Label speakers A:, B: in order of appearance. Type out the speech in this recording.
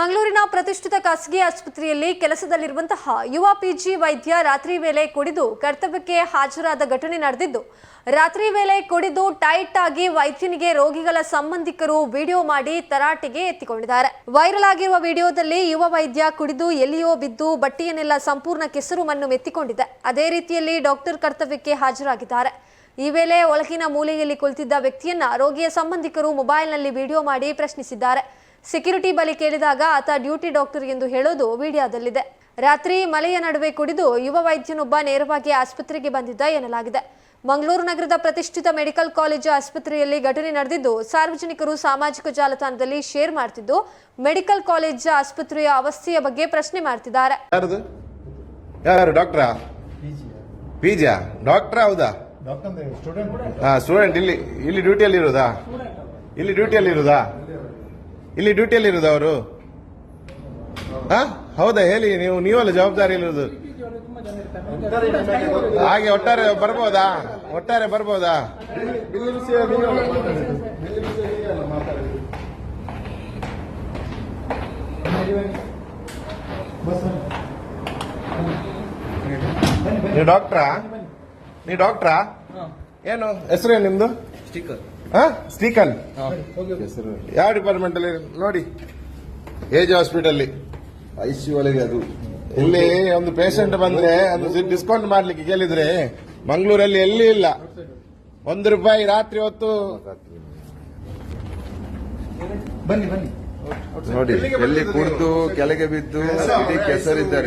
A: ಮಂಗಳೂರಿನ ಪ್ರತಿಷ್ಠಿತ ಖಾಸಗಿ ಆಸ್ಪತ್ರೆಯಲ್ಲಿ ಕೆಲಸದಲ್ಲಿರುವಂತಹ ಯುವ ಪಿಜಿ ವೈದ್ಯ ರಾತ್ರಿ ವೇಳೆ ಕುಡಿದು ಕರ್ತವ್ಯಕ್ಕೆ ಹಾಜರಾದ ಘಟನೆ ನಡೆದಿದ್ದು, ರಾತ್ರಿ ವೇಳೆ ಕುಡಿದು ಟೈಟ್ ಆಗಿ ವೈದ್ಯನಿಗೆ ರೋಗಿಗಳ ಸಂಬಂಧಿಕರು ವಿಡಿಯೋ ಮಾಡಿ ತರಾಟೆಗೆ ಎತ್ತಿಕೊಂಡಿದ್ದಾರೆ. ವೈರಲ್ ಆಗಿರುವ ವಿಡಿಯೋದಲ್ಲಿ ಯುವ ವೈದ್ಯ ಕುಡಿದು ಎಲ್ಲಿಯೋ ಬಿದ್ದು ಬಟ್ಟೆಯನ್ನೆಲ್ಲ ಸಂಪೂರ್ಣ ಕೆಸರು ಮಣ್ಣು ಮೆತ್ತಿಕೊಂಡಿದೆ. ಅದೇ ರೀತಿಯಲ್ಲಿ ಡಾಕ್ಟರ್ ಕರ್ತವ್ಯಕ್ಕೆ ಹಾಜರಾಗಿದ್ದಾರೆ. ಈ ವೇಳೆ ಒಳಗಿನ ಮೂಲೆಯಲ್ಲಿ ಕುಳಿತಿದ್ದ ವ್ಯಕ್ತಿಯನ್ನ ರೋಗಿಯ ಸಂಬಂಧಿಕರು ಮೊಬೈಲ್ನಲ್ಲಿ ವಿಡಿಯೋ ಮಾಡಿ ಪ್ರಶ್ನಿಸಿದ್ದಾರೆ. ಸೆಕ್ಯೂರಿಟಿ ಬಲಿ ಕೇಳಿದಾಗ ಆತ ಡ್ಯೂಟಿ ಡಾಕ್ಟರ್ ಎಂದು ಹೇಳೋದು ವಿಡಿಯೋದಲ್ಲಿದೆ. ರಾತ್ರಿ ಮಲೆಯ ನಡುವೆ ಕುಡಿದು ಯುವ ವೈದ್ಯನೊಬ್ಬ ನೇರವಾಗಿ ಆಸ್ಪತ್ರೆಗೆ ಬಂದಿದ್ದ ಎನ್ನಲಾಗಿದೆ. ಮಂಗಳೂರು ನಗರದ ಪ್ರತಿಷ್ಠಿತ ಮೆಡಿಕಲ್ ಕಾಲೇಜು ಆಸ್ಪತ್ರೆಯಲ್ಲಿ ಘಟನೆ ನಡೆದಿದ್ದು ಸಾರ್ವಜನಿಕರು ಸಾಮಾಜಿಕ ಜಾಲತಾಣದಲ್ಲಿ ಶೇರ್ ಮಾಡ್ತಿದ್ದು ಮೆಡಿಕಲ್ ಕಾಲೇಜ್ ಆಸ್ಪತ್ರೆಯ ಅವಸ್ಥೆಯ ಬಗ್ಗೆ ಪ್ರಶ್ನೆ ಮಾಡ್ತಿದ್ದಾರೆ.
B: ಯಾರು ಡಾಕ್ಟ್ರಾ? ಡಾಕ್ಟ್ರಾ ಹೌದಾ?
C: ಡಾಕ್ಟರ್ ಸ್ಟೂಡೆಂಟ್
B: ಹಾ ಸ್ಟೂಡೆಂಟ್ ಇಲ್ಲಿ ಇಲ್ಲಿ ಡ್ಯೂಟಿಯಲ್ಲಿ ಇರೋದಾ? ಇಲ್ಲಿ ಡ್ಯೂಟಿಯಲ್ಲಿ ಇರುವುದಾ ಇಲ್ಲಿ ಡ್ಯೂಟಿಯಲ್ಲಿ ಇರೋದು ಅವರು? ಹಾ? ಹೌದಾ, ಹೇಳಿ, ನೀವು, ನೀವಲ್ಲ ಜವಾಬ್ದಾರಿ ಇರೋದು. ಹಾಗೆ ಒಟ್ಟಾರೆ ಬರ್ಬೋದಾ? ಒಟ್ಟಾರೆ ಬರ್ಬೋದಾ?
C: ನೀವು ಡಾಕ್ಟ್ರಾ?
B: ನೀವು ಡಾಕ್ಟ್ರಾ? ನೀವು ಹೆಸರು ಏನು ಹೆಸರೇನು ನಿಮ್ದು ಹಾ? ಸ್ಟೀಕನ್? ಹೆಸರು. ಯಾವ ಡಿಪಾರ್ಟ್ಮೆಂಟ್ ಅಲ್ಲಿ? ನೋಡಿ. ಏಜ್ ಹಾಸ್ಪಿಟಲ್
D: ಸಿ ಒಳಗೆ ಅದು.
B: ಇಲ್ಲಿ ಒಂದು ಪೇಷಂಟ್ ಬಂದ್ರೆ ಅದು ಡಿಸ್ಕೌಂಟ್ ಮಾಡ್ಲಿಕ್ಕೆ ಕೇಳಿದ್ರೆ ಮಂಗಳೂರಲ್ಲಿ ಎಲ್ಲಿ ಇಲ್ಲ. ಒಂದು ರೂಪಾಯಿ ರಾತ್ರಿ ಹೊತ್ತು.
C: ಬನ್ನಿ ಬನ್ನಿ.
D: ನೋಡಿ ಎಲ್ಲಿ ಕುಡಿದು ಕೆಳಗೆ ಬಿದ್ದು ಕೆಸರಿದ್ದಾರೆ.